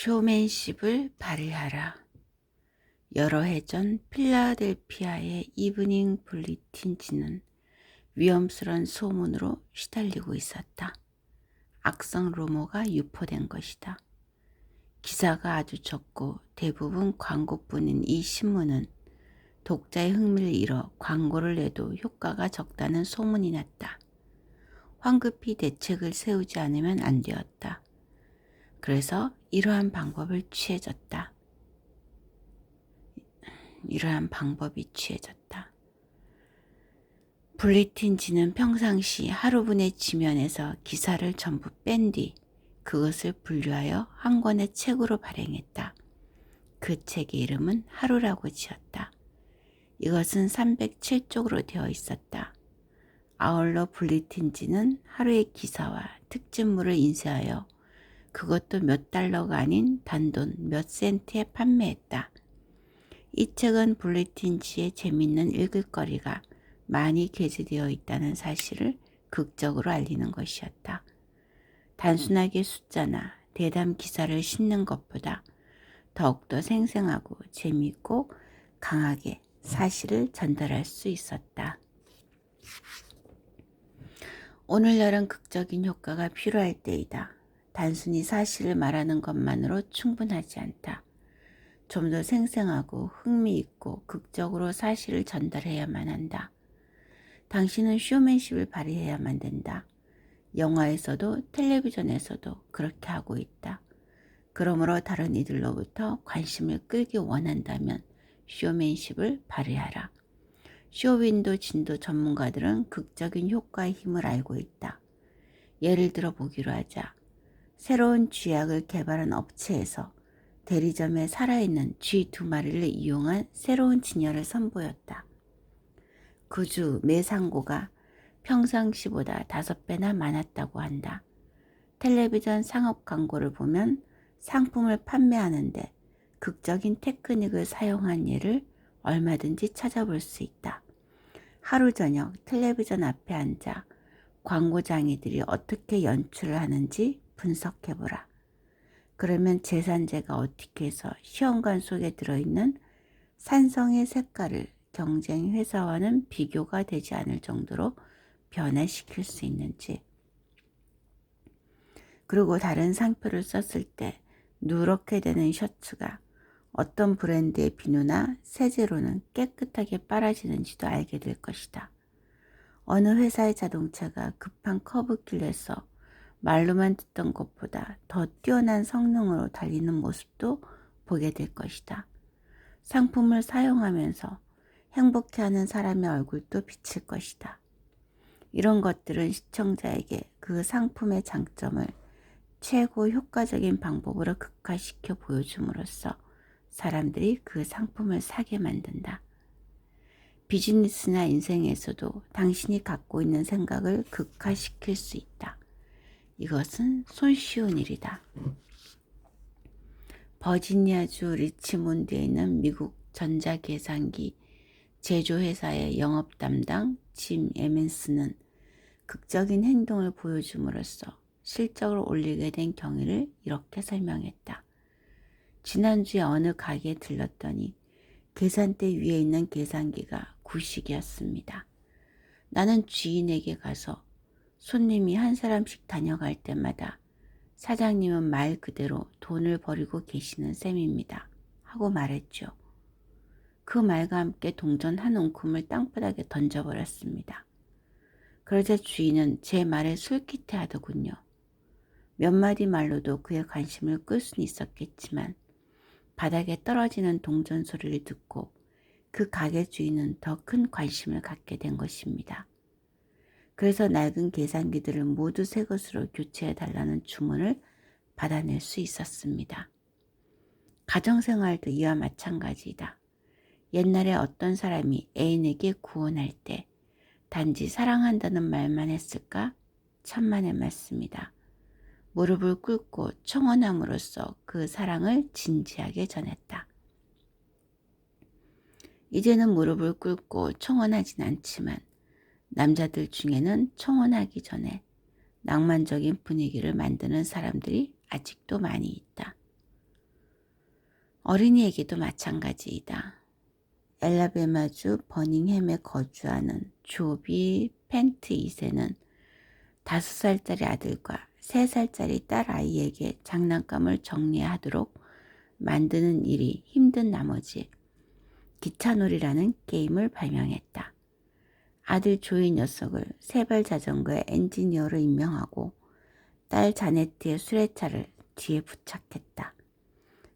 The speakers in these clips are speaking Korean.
쇼맨십을 발휘하라. 여러 해 전 필라델피아의 이브닝 블리틴지는 위험스런 소문으로 시달리고 있었다. 악성 루머가 유포된 것이다. 기사가 아주 적고 대부분 광고뿐인 이 신문은 독자의 흥미를 잃어 광고를 내도 효과가 적다는 소문이 났다. 황급히 대책을 세우지 않으면 안 되었다. 그래서 이러한 방법을 취해졌다. 이러한 방법이 취해졌다. 블리틴지는 평상시 하루분의 지면에서 기사를 전부 뺀 뒤 그것을 분류하여 한 권의 책으로 발행했다. 그 책의 이름은 하루라고 지었다. 이것은 307쪽으로 되어 있었다. 아울러 블리틴지는 하루의 기사와 특징물을 인쇄하여 그것도 몇 달러가 아닌 단돈 몇 센트에 판매했다. 이 책은 블리틴지의 재밌는 읽을거리가 많이 게재되어 있다는 사실을 극적으로 알리는 것이었다. 단순하게 숫자나 대담 기사를 싣는 것보다 더욱더 생생하고 재미있고 강하게 사실을 전달할 수 있었다. 오늘날은 극적인 효과가 필요할 때이다. 단순히 사실을 말하는 것만으로 충분하지 않다. 좀 더 생생하고 흥미있고 극적으로 사실을 전달해야만 한다. 당신은 쇼맨십을 발휘해야만 된다. 영화에서도 텔레비전에서도 그렇게 하고 있다. 그러므로 다른 이들로부터 관심을 끌기 원한다면 쇼맨십을 발휘하라. 쇼윈도 진도 전문가들은 극적인 효과의 힘을 알고 있다. 예를 들어 보기로 하자. 새로운 쥐약을 개발한 업체에서 대리점에 살아있는 쥐 두 마리를 이용한 새로운 진열을 선보였다. 그 주 매상고가 평상시보다 다섯 배나 많았다고 한다. 텔레비전 상업 광고를 보면 상품을 판매하는데 극적인 테크닉을 사용한 예를 얼마든지 찾아볼 수 있다. 하루 저녁 텔레비전 앞에 앉아 광고장이들이 어떻게 연출을 하는지 분석해보라. 그러면 재산제가 어떻게 해서 시험관 속에 들어있는 산성의 색깔을 경쟁 회사와는 비교가 되지 않을 정도로 변화시킬 수 있는지. 그리고 다른 상표를 썼을 때 누렇게 되는 셔츠가 어떤 브랜드의 비누나 세제로는 깨끗하게 빨아지는지도 알게 될 것이다. 어느 회사의 자동차가 급한 커브길에서 말로만 듣던 것보다 더 뛰어난 성능으로 달리는 모습도 보게 될 것이다. 상품을 사용하면서 행복해하는 사람의 얼굴도 비칠 것이다. 이런 것들은 시청자에게 그 상품의 장점을 최고 효과적인 방법으로 극화시켜 보여줌으로써 사람들이 그 상품을 사게 만든다. 비즈니스나 인생에서도 당신이 갖고 있는 생각을 극화시킬 수 있다. 이것은 손쉬운 일이다. 버지니아주 리치몬드에 있는 미국 전자계산기 제조회사의 영업 담당 짐 에멘스는 극적인 행동을 보여줌으로써 실적을 올리게 된 경위를 이렇게 설명했다. 지난주에 어느 가게에 들렀더니 계산대 위에 있는 계산기가 구식이었습니다. 나는 주인에게 가서 손님이 한 사람씩 다녀갈 때마다 사장님은 말 그대로 돈을 버리고 계시는 셈입니다. 하고 말했죠. 그 말과 함께 동전 한 웅큼을 땅바닥에 던져버렸습니다. 그러자 주인은 제 말에 솔깃해 하더군요. 몇 마디 말로도 그의 관심을 끌 수는 있었겠지만 바닥에 떨어지는 동전 소리를 듣고 그 가게 주인은 더 큰 관심을 갖게 된 것입니다. 그래서 낡은 계산기들을 모두 새 것으로 교체해 달라는 주문을 받아낼 수 있었습니다. 가정생활도 이와 마찬가지이다. 옛날에 어떤 사람이 애인에게 구원할 때 단지 사랑한다는 말만 했을까? 천만의 말씀이다. 무릎을 꿇고 청원함으로써 그 사랑을 진지하게 전했다. 이제는 무릎을 꿇고 청원하진 않지만 남자들 중에는 청혼하기 전에 낭만적인 분위기를 만드는 사람들이 아직도 많이 있다. 어린이에게도 마찬가지이다. 엘라베마주 버닝햄에 거주하는 조비 펜트 2세는 다섯 살짜리 아들과 세 살짜리 딸 아이에게 장난감을 정리하도록 만드는 일이 힘든 나머지 기차놀이라는 게임을 발명했다. 아들 조이 녀석을 세발 자전거의 엔지니어로 임명하고 딸 자네트의 수레차를 뒤에 부착했다.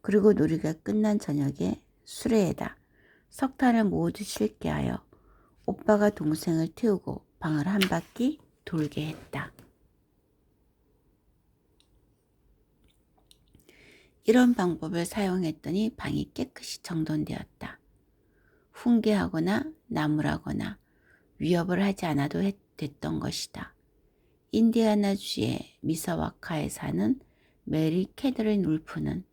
그리고 놀이가 끝난 저녁에 수레에다 석탄을 모두 실게 하여 오빠가 동생을 태우고 방을 한 바퀴 돌게 했다. 이런 방법을 사용했더니 방이 깨끗이 정돈되었다. 훈계하거나 나무라거나 위협을 하지 않아도 됐던 것이다. 인디아나주의 미사와카에 사는 메리 캐더린 울프는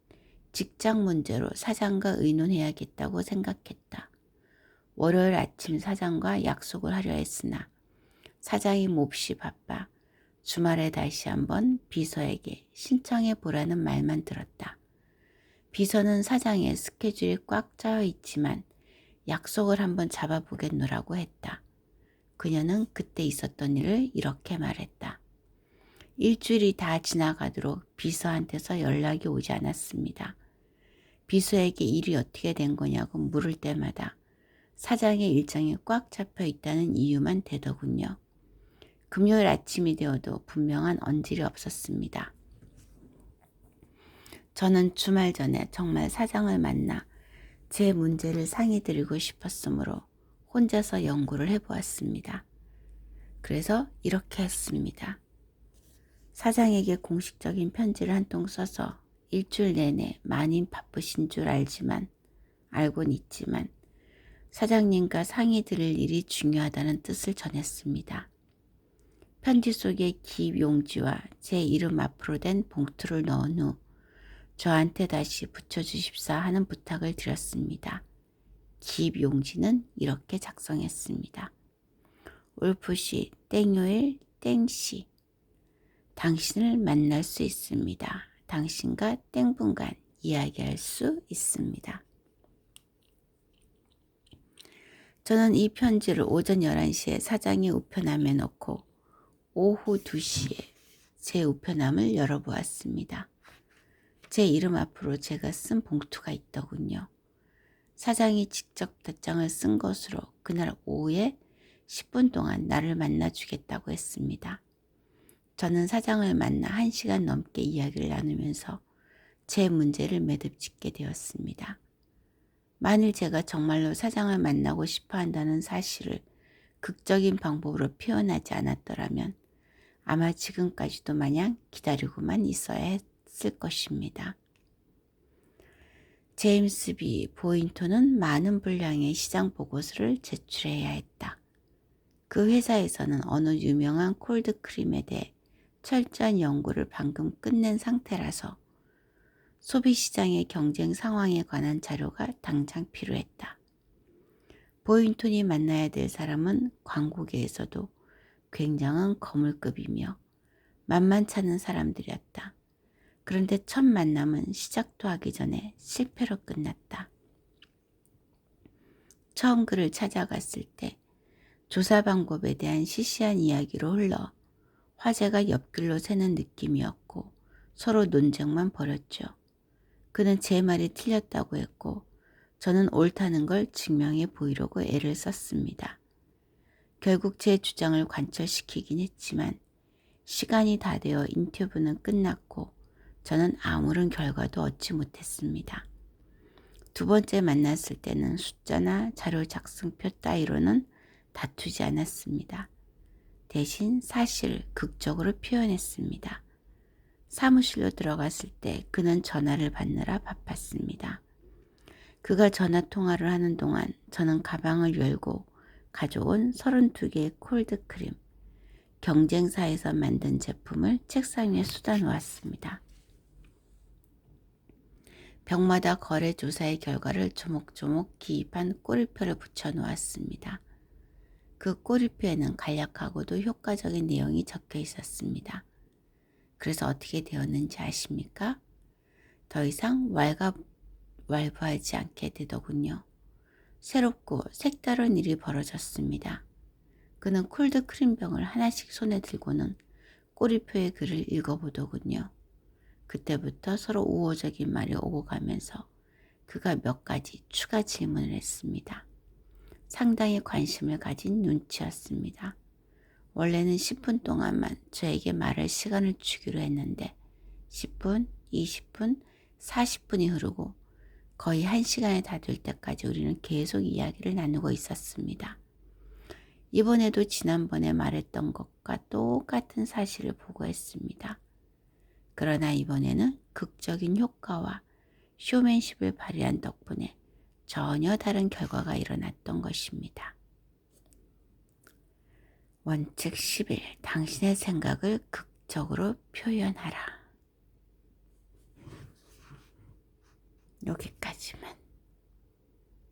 직장 문제로 사장과 의논해야겠다고 생각했다. 월요일 아침 사장과 약속을 하려 했으나 사장이 몹시 바빠 주말에 다시 한번 비서에게 신청해 보라는 말만 들었다. 비서는 사장의 스케줄이 꽉 짜여 있지만 약속을 한번 잡아보겠노라고 했다. 그녀는 그때 있었던 일을 이렇게 말했다. 일주일이 다 지나가도록 비서한테서 연락이 오지 않았습니다. 비서에게 일이 어떻게 된 거냐고 물을 때마다 사장의 일정이 꽉 잡혀 있다는 이유만 대더군요. 금요일 아침이 되어도 분명한 언질이 없었습니다. 저는 주말 전에 정말 사장을 만나 제 문제를 상의드리고 싶었으므로 혼자서 연구를 해보았습니다. 그래서 이렇게 했습니다. 사장에게 공식적인 편지를 한 통 써서 일주일 내내 많이 바쁘신 줄 알지만 알곤 있지만 사장님과 상의 드릴 일이 중요하다는 뜻을 전했습니다. 편지 속에 기 용지와 제 이름 앞으로 된 봉투를 넣은 후 저한테 다시 붙여주십사 하는 부탁을 드렸습니다. 기 용지는 이렇게 작성했습니다. 울프시 땡요일 땡시 당신을 만날 수 있습니다. 당신과 땡분간 이야기할 수 있습니다. 저는 이 편지를 오전 11시에 사장의 우편함에 넣고 오후 2시에 제 우편함을 열어보았습니다. 제 이름 앞으로 제가 쓴 봉투가 있더군요. 사장이 직접 답장을 쓴 것으로 그날 오후에 10분 동안 나를 만나주겠다고 했습니다. 저는 사장을 만나 1시간 넘게 이야기를 나누면서 제 문제를 매듭 짓게 되었습니다. 만일 제가 정말로 사장을 만나고 싶어 한다는 사실을 극적인 방법으로 표현하지 않았더라면 아마 지금까지도 마냥 기다리고만 있어야 했을 것입니다. 제임스 비 보인토는 많은 분량의 시장 보고서를 제출해야 했다. 그 회사에서는 어느 유명한 콜드 크림에 대해 철저한 연구를 방금 끝낸 상태라서 소비시장의 경쟁 상황에 관한 자료가 당장 필요했다. 보인톤이 만나야 될 사람은 광고계에서도 굉장한 거물급이며 만만찮은 사람들이었다. 그런데 첫 만남은 시작도 하기 전에 실패로 끝났다. 처음 그를 찾아갔을 때 조사 방법에 대한 시시한 이야기로 흘러 화제가 옆길로 새는 느낌이었고 서로 논쟁만 벌였죠. 그는 제 말이 틀렸다고 했고 저는 옳다는 걸 증명해 보이려고 애를 썼습니다. 결국 제 주장을 관철시키긴 했지만 시간이 다 되어 인터뷰는 끝났고 저는 아무런 결과도 얻지 못했습니다. 두 번째 만났을 때는 숫자나 자료 작성표 따위로는 다투지 않았습니다. 대신 사실을 극적으로 표현했습니다. 사무실로 들어갔을 때 그는 전화를 받느라 바빴습니다. 그가 전화 통화를 하는 동안 저는 가방을 열고 가져온 32개의 콜드 크림, 경쟁사에서 만든 제품을 책상 위에 쏟아 놓았습니다. 병마다 거래 조사의 결과를 조목조목 기입한 꼬리표를 붙여 놓았습니다. 그 꼬리표에는 간략하고도 효과적인 내용이 적혀 있었습니다. 그래서 어떻게 되었는지 아십니까? 더 이상 왈가, 왈부하지 않게 되더군요. 새롭고 색다른 일이 벌어졌습니다. 그는 콜드 크림병을 하나씩 손에 들고는 꼬리표의 글을 읽어보더군요. 그때부터 서로 우호적인 말이 오고 가면서 그가 몇 가지 추가 질문을 했습니다. 상당히 관심을 가진 눈치였습니다. 원래는 10분 동안만 저에게 말할 시간을 주기로 했는데 10분, 20분, 40분이 흐르고 거의 1시간이 다될 때까지 우리는 계속 이야기를 나누고 있었습니다. 이번에도 지난번에 말했던 것과 똑같은 사실을 보고했습니다. 그러나 이번에는 극적인 효과와 쇼맨십을 발휘한 덕분에 전혀 다른 결과가 일어났던 것입니다. 원칙 11. 당신의 생각을 극적으로 표현하라. 여기까지만.